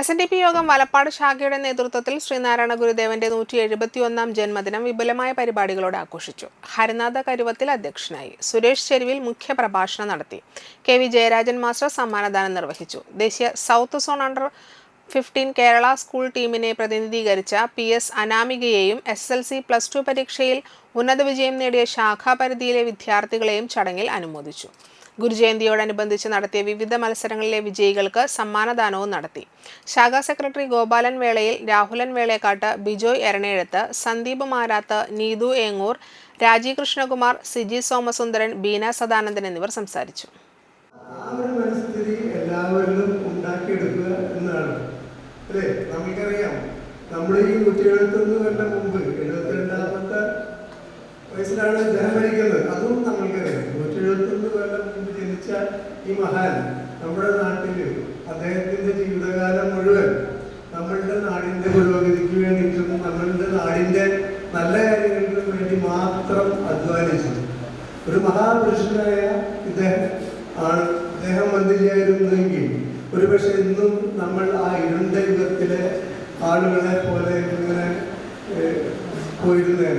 S N D P യോഗം വലപ്പാട് ശാഖയുടെ നേതൃത്വത്തിൽ ശ്രീനാരായണ ഗുരുദേവന്റെ നൂറ്റി എഴുപത്തിയൊന്നാം ജന്മദിനം വിപുലമായ പരിപാടികളോടെ ആഘോഷിച്ചു. ഹരിനാഥ കരുവത്തിൽ അധ്യക്ഷനായി. സുരേഷ് ചെരുവിൽ മുഖ്യ പ്രഭാഷണം നടത്തി. കെ വി ജയരാജൻ മാസ്റ്റർ സമ്മാനദാനം നിർവഹിച്ചു. ദേശീയ south zone under fifteen Kerala school ടീമിനെ പ്രതിനിധീകരിച്ച P S അനാമികയെയും S L C plus two പരീക്ഷയിൽ ഉന്നത വിജയം നേടിയ ശാഖാപരിധിയിലെ വിദ്യാർത്ഥികളെയും ചടങ്ങിൽ അനുമോദിച്ചു. ഗുരുജയന്തിയോടനുബന്ധിച്ച് നടത്തിയ വിവിധ മത്സരങ്ങളിലെ വിജയികൾക്ക് സമ്മാനദാനവും നടത്തി. ശാഖാ സെക്രട്ടറി ഗോപാലൻ വേളയിൽ രാഹുലൻ വേളേക്കാട്ട് ബിജോയ് എരണേഴത്ത് സന്ദീപ് മാരാത്ത് നീതു ഏങ്ങൂർ രാജീവ് കൃഷ്ണകുമാർ സിജി സോമസുന്ദരൻ ബീന സദാനന്ദൻ എന്നിവർ സംസാരിച്ചു. എല്ലാവരിലും ഉണ്ടാക്കിയെടുക്കുക എന്നാണ് അല്ലേ? നമ്മൾ ഈ നൂറ്റി കൊല്ലം മുമ്പ് എഴുപത്തിരണ്ടാമത്തെ വയസ്സിലാണ് ഈ മഹാൻ നമ്മുടെ നാട്ടിൽ അദ്ദേഹത്തിന്റെ ജീവിതകാലം മുഴുവൻ നമ്മളുടെ നാടിന്റെ പുരോഗതിക്ക് വേണ്ടിയിട്ടും നമ്മളുടെ നാടിന്റെ നല്ല കാര്യങ്ങൾക്ക് വേണ്ടി മാത്രം അധ്വാനിച്ചു. ഒരു മഹാപുരുഷനായ ഇദ്ദേഹം ആണ്. ഇദ്ദേഹം മന്ത്രിയായിരുന്നെങ്കിൽ ഒരുപക്ഷെ ഇന്നും നമ്മൾ ആ ഇരുണ്ട യുഗത്തിലെ ആളുകളെ പോലെ ഇങ്ങനെ പോയിരുന്നേ